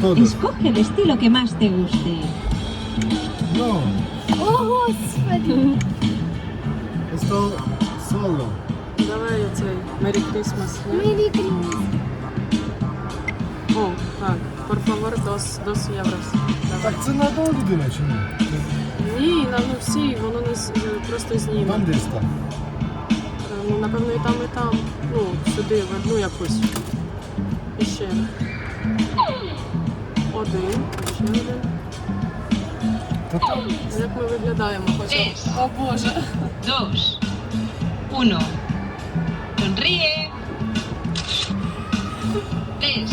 Todo. Escoge el estilo que más te guste. No, О, Господи! esto solo. Давай оцей Merry Christmas. Мері Кріс. О, так. Por favor, dos, dos euros. Так це на одного людина чи ні? Ні, на ну всі, воно не з- е, просто зніме. Там десь там. Е, Ну, напевно, і там, і там. Ну, сюди, в одну якусь. І ще. Один, ще один. Та там. Як ми виглядаємо хоча б? Tres. О Боже. Dos. Uno. Sonríe. Tres.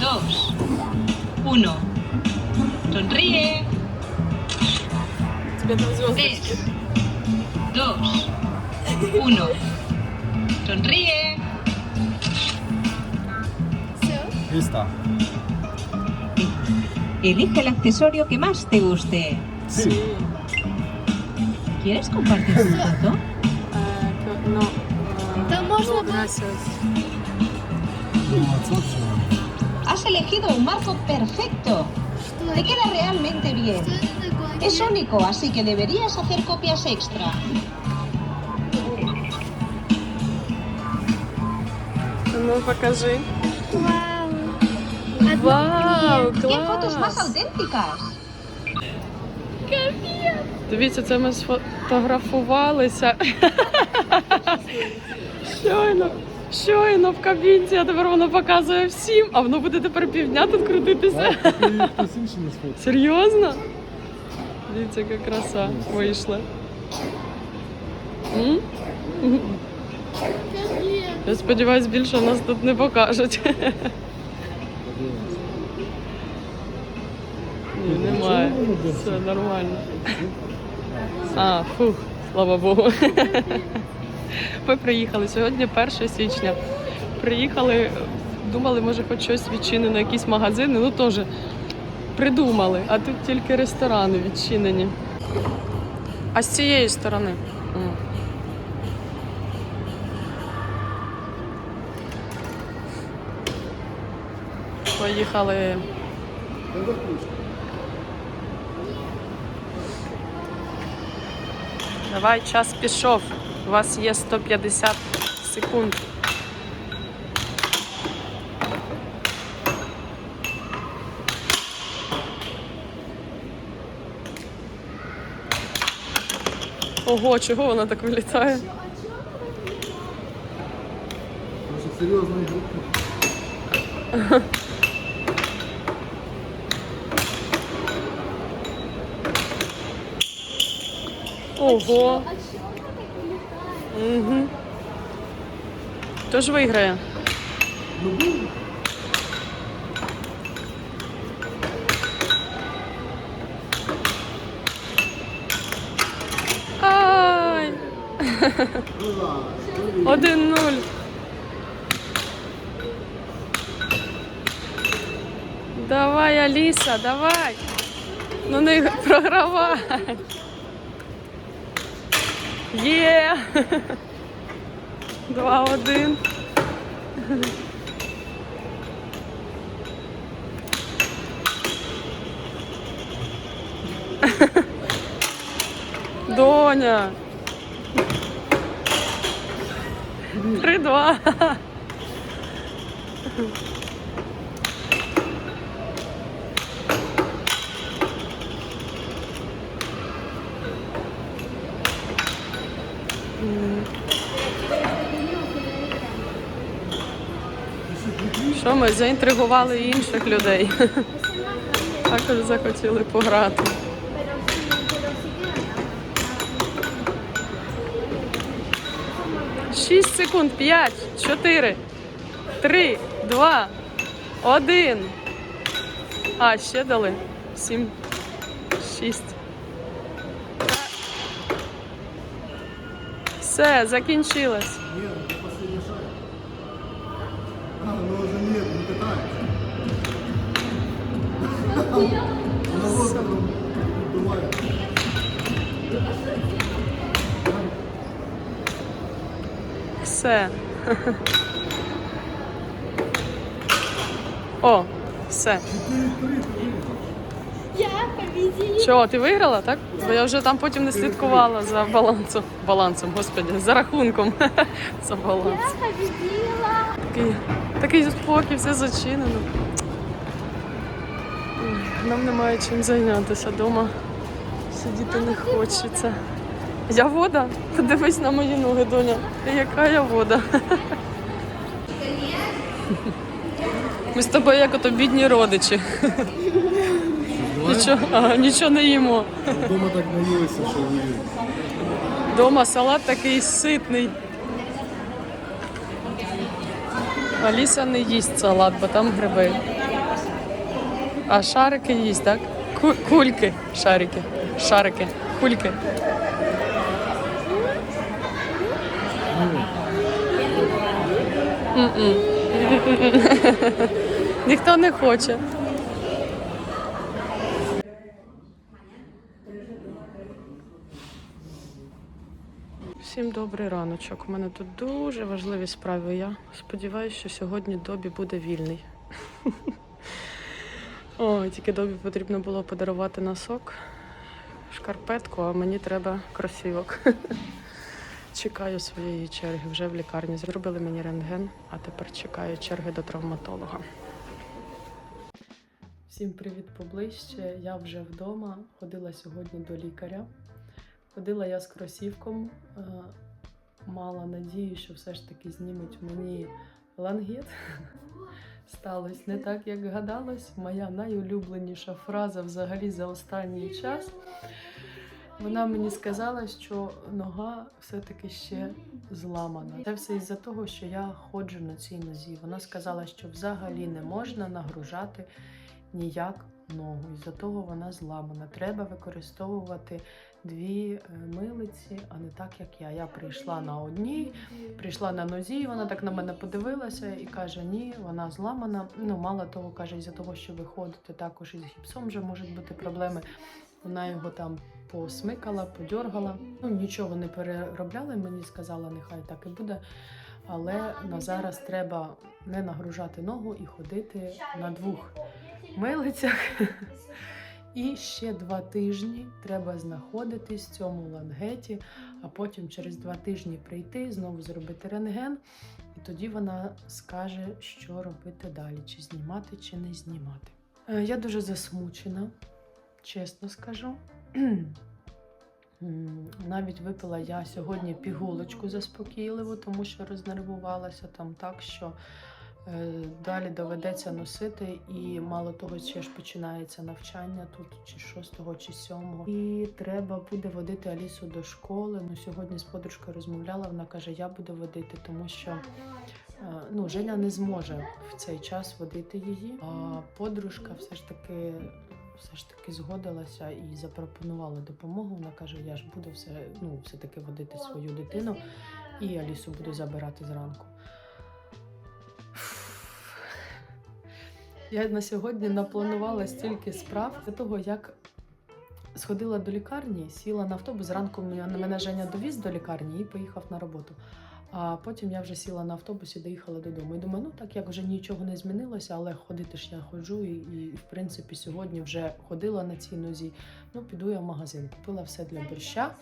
Dos. Uno. Sonríe. Тебе там Tres. зв'язочки. Dos. Uno. Sonríe. Все. Está. Elige el accesorio que más te guste. Sí. Сі. ¿Quieres compartir tu foto? Е, ка- Ну, е, Та можна ну, було- gracias. Ну, а це що? Has elegido un marco perfecto. Что Te это? queda realmente bien. Что это такое? Es único, así que deberías hacer copias extra. Ну, покажи. Вау! Вау, ¿Qué fotos más клас! auténticas? Дивіться, це ми сфотографувалися. Щойно, щойно в кабінці, а тепер воно показує всім, а воно буде тепер півдня тут крутитися. Хтось інший не сфоткає. Серйозно? Дивіться, яка краса вийшла. М? Я сподіваюсь, більше нас тут не покажуть. Ні, немає. Все нормально. А, фух, слава Богу. Ми приїхали сьогодні 1 січня. Приїхали, думали, може, хоч щось відчинено, якісь магазини. Ну теж придумали, а тут тільки ресторани відчинені. А з цієї сторони. Поїхали. Давай, час пішов. У вас є 150 секунд. Ого, чого вона так вилітає? Може, серйозно Ого. Угу. Хто ж виграє? Ай! Один нуль. Давай, Аліса, давай. Ну не програвай. Є. Два один. Доня. Три-два. Що ми заінтригували інших людей. Також захотіли пограти. 6 секунд, 5, 4, 3, 2, 1. А, ще дали. 7, 6. Все, закінчилось. Все. О, Все. Я победила. Що, ти виграла, так? Бо я вже там потім не слідкувала за балансом. Балансом, господи, за рахунком. За баланс. Я победила. Такий, такий спокій, все зачинено. Нам немає чим зайнятися вдома. Сидіти не хочеться. Я вода? Подивись на мої ноги, доня. Яка я вода? Ми з тобою як ото бідні родичі. Нічого, ага, нічого не їмо. Дома так наїлися, що ви. Дома салат такий ситний. Аліса не їсть салат, бо там гриби. А шарики їсть, так? Кульки, шарики, шарики, кульки. Ніхто не хоче. Всім добрий раночок. У мене тут дуже важливі справи. Я сподіваюся, що сьогодні Добі буде вільний. Ой, тільки Добі потрібно було подарувати носок, шкарпетку, а мені треба кросівок. Чекаю своєї черги. Вже в лікарні зробили мені рентген, а тепер чекаю черги до травматолога. Всім привіт поближче. Я вже вдома. Ходила сьогодні до лікаря. Ходила я з кросівком, е, мала надію, що все ж таки знімуть мені лангет. Сталося не так, як гадалось. Моя найулюбленіша фраза взагалі за останній час. Вона мені сказала, що нога все-таки ще зламана. Це все із-за того, що я ходжу на цій нозі. Вона сказала, що взагалі не можна нагружати ніяк ногу. Із-за того вона зламана. Треба використовувати дві е, милиці, а не так, як я. Я прийшла на одній, прийшла на нозі, і вона так на мене подивилася і каже: ні, вона зламана. Ну, мало того, каже, із-за того, що ви ходите також із гіпсом, вже можуть бути проблеми. Вона його там посмикала, подьоргала. Ну, нічого не переробляли, мені сказала, нехай так і буде. Але на зараз треба не нагружати ногу і ходити на двох милицях. І ще два тижні треба знаходитись в цьому лангеті, а потім через два тижні прийти, знову зробити рентген, і тоді вона скаже, що робити далі: чи знімати, чи не знімати. Е, Я дуже засмучена, чесно скажу. Навіть випила я сьогодні пігулочку заспокійливу, тому що рознервувалася там так, що далі доведеться носити. І мало того, ще ж починається навчання тут чи 6 чи 7 І треба буде водити Алісу до школи. Ну, сьогодні з подружкою розмовляла, вона каже, я буду водити, тому що е, ну, Женя не зможе в цей час водити її. А подружка все ж таки. Все ж таки згодилася і запропонувала допомогу. Вона каже: я ж буду все, ну, все-таки водити свою дитину і Алісу буду забирати зранку. Я на сьогодні напланувала стільки справ до того, як сходила до лікарні, сіла на автобус. Зранку мене мене Женя довіз до лікарні і поїхав на роботу. А потім я вже сіла на автобус і доїхала додому. І думаю, ну так як вже нічого не змінилося, але ходити ж я ходжу, і, і в принципі сьогодні вже ходила на цій нозі. Ну, піду я в магазин. Купила все для борща.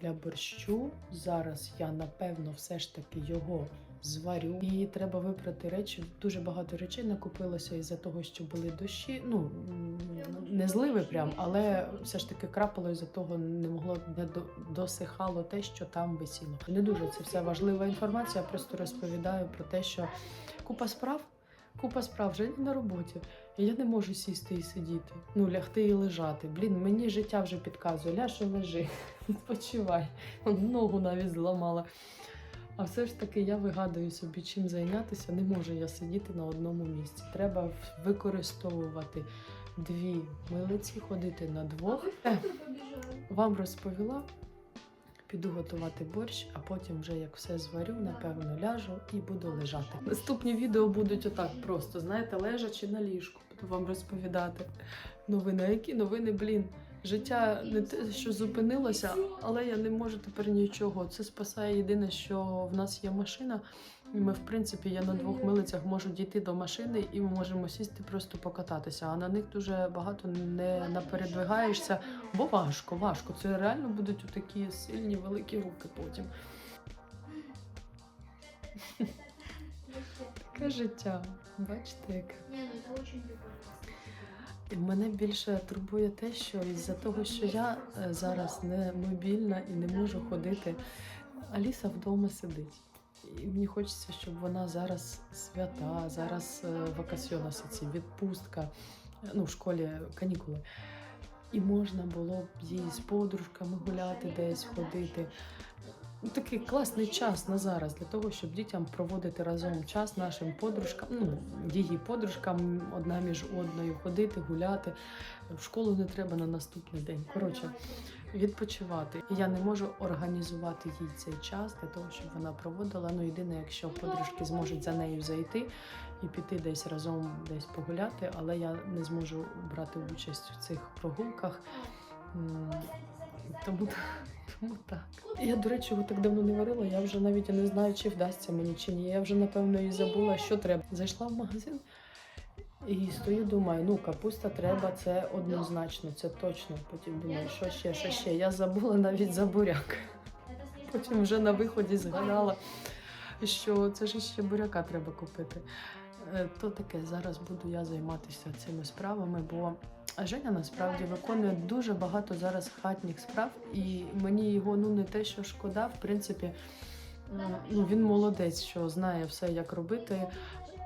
Для борщу зараз я напевно все ж таки його зварю. І треба вибрати речі. Дуже багато речей накупилося із-за того, що були дощі. Ну не зливи прям, але все ж таки крапало із-за того, не могло не досихало те, що там висіло. Не дуже це все важлива інформація. Я просто розповідаю про те, що купа справ. Купа справ вже на роботі. Я не можу сісти і сидіти. Ну, лягти і лежати. Блін, мені життя вже підказує. Ляж лежи, відпочивай. Ногу навіть зламала. А все ж таки я вигадую собі, чим зайнятися. Не можу я сидіти на одному місці. Треба використовувати дві милиці, ходити на двох. Е, вам розповіла. Піду готувати борщ, а потім, вже як все зварю, напевно, ляжу і буду лежати. Наступні відео будуть отак просто, знаєте, лежачи на ліжку, буду вам розповідати. Новини, які новини, блін. Життя не те, що зупинилося, але я не можу тепер нічого. Це спасає єдине, що в нас є машина, І ми, в принципі, я на двох милицях можу дійти до машини і ми можемо сісти просто покататися. А на них дуже багато не напередвигаєшся, бо важко, важко. Це реально будуть такі сильні великі руки потім. Таке життя. Бачите, яке. Мене більше турбує те, що із-за того, що я е, зараз не мобільна і не можу ходити, Аліса вдома сидить. І мені хочеться, щоб вона зараз свята, зараз е, ці відпустка, е, ну, в школі канікули. І можна було б їй з подружками гуляти десь, ходити. Такий класний час на зараз для того, щоб дітям проводити разом час нашим подружкам, ну її подружкам одна між одною, ходити, гуляти. В школу не треба на наступний день. Коротше, відпочивати. Я не можу організувати їй цей час для того, щоб вона проводила. Ну єдине, якщо подружки зможуть за нею зайти і піти десь разом десь погуляти, але я не зможу брати участь в цих прогулках. Тому, тому так. Я, до речі, його так давно не варила. Я вже навіть не знаю, чи вдасться мені чи ні. Я вже напевно і забула, що треба. Зайшла в магазин і стою, думаю, ну капуста треба, це однозначно, це точно. Потім думаю, що ще, що ще. Я забула навіть за буряк. Потім вже на виході згадала, що це ж ще буряка треба купити. Е, То таке, зараз буду я займатися цими справами, бо Женя насправді виконує дуже багато зараз хатніх справ, і мені його ну не те, що шкода, в принципі, ну він молодець, що знає все, як робити.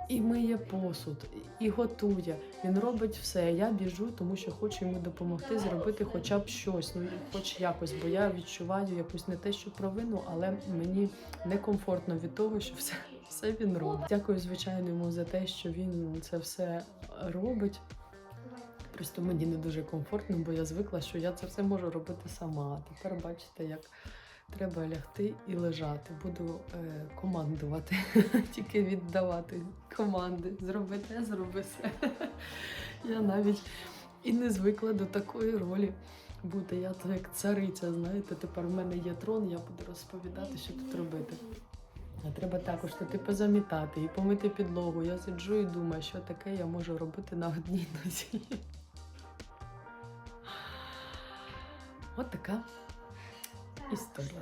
І миє посуд, і готує. Він робить все. Я біжу, тому що хочу йому допомогти зробити хоча б щось, ну хоч якось, бо я відчуваю якусь не те, що провину, але мені некомфортно від того, що все, все він робить. Дякую, звичайно, йому за те, що він це все робить. Просто мені не дуже комфортно, бо я звикла, що я це все можу робити сама. Тепер бачите, як треба лягти і лежати. Буду е, командувати, тільки віддавати команди. Зроби те, зроби все. Я навіть і не звикла до такої ролі бути. Я то як цариця, знаєте, тепер в мене є трон, я буду розповідати, що тут робити. Треба також тут і позамітати, і помити підлогу. Я сиджу і думаю, що таке я можу робити на одній нозі. От така історія.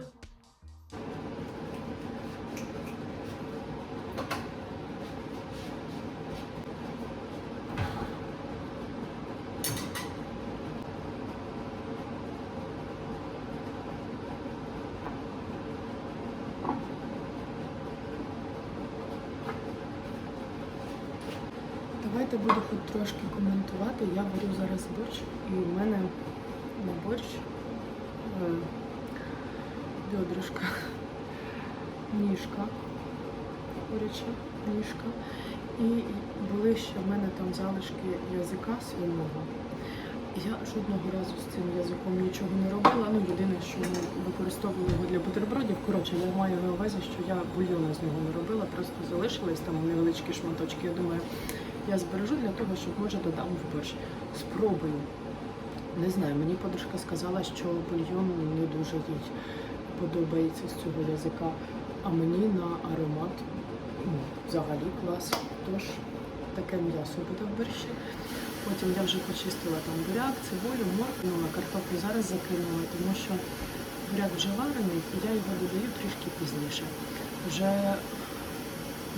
Давайте буду хоч трошки коментувати. Я варю зараз борщ, і в мене на борщ е, бедрышка, ніжка, куряча ніжка. І були ще в мене там залишки язика свиного. Я жодного разу з цим язиком нічого не робила. Ну, єдине, що ми використовували його для бутербродів. Коротше, я маю на увазі, що я бульйону з нього не робила, просто залишились там невеличкі шматочки. Я думаю, я збережу для того, щоб може додам в борщ. Спробую. Не знаю, мені подружка сказала, що бульйон не дуже їй подобається з цього язика, а мені на аромат ну, взагалі клас. Тож таке м'ясо буде в борщі. Потім я вже почистила там буряк, цибулю, моркву, ну, картоплю зараз закинула, тому що буряк вже варений, і я його додаю трішки пізніше. Вже,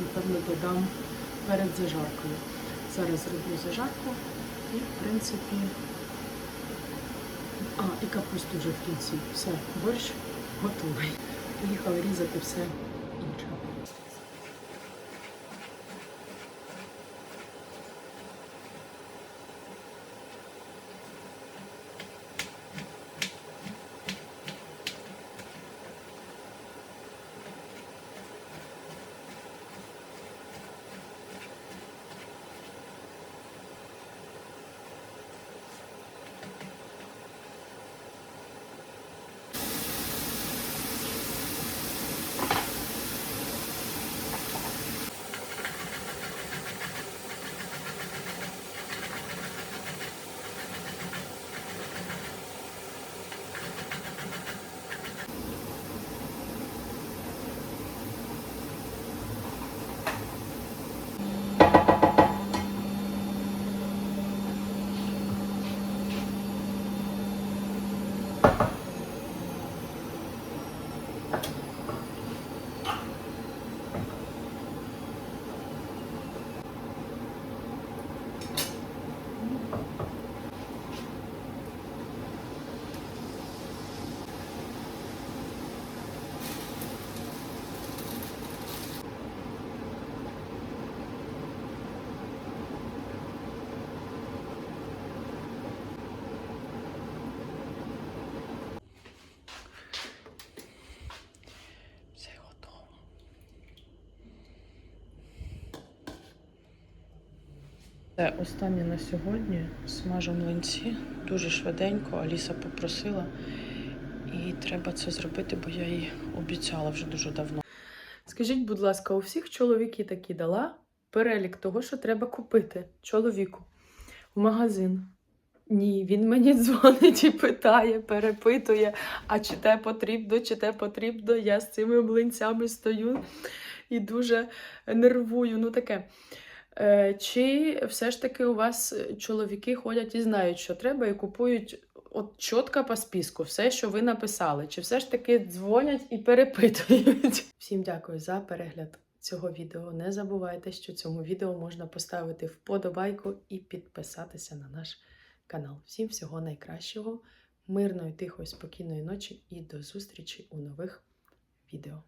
напевно, додам перед зажаркою. Зараз зроблю зажарку і, в принципі, а, і капусту вже в кінці. Все, борщ готовий. Поїхали різати все інше. Це останнє на сьогодні. Смажу млинці дуже швиденько. Аліса попросила. І треба це зробити, бо я їй обіцяла вже дуже давно. Скажіть, будь ласка, у всіх чоловіки такі дала перелік того, що треба купити чоловіку в магазин. Ні, він мені дзвонить і питає, перепитує, а чи те потрібно, чи те потрібно. Я з цими млинцями стою і дуже нервую. Ну таке. Е, Чи все ж таки у вас чоловіки ходять і знають, що треба, і купують от чітко по списку все, що ви написали? Чи все ж таки дзвонять і перепитують? Всім дякую за перегляд цього відео. Не забувайте, що цьому відео можна поставити вподобайку і підписатися на наш канал. Всім всього найкращого, мирної, тихої, спокійної ночі і до зустрічі у нових відео.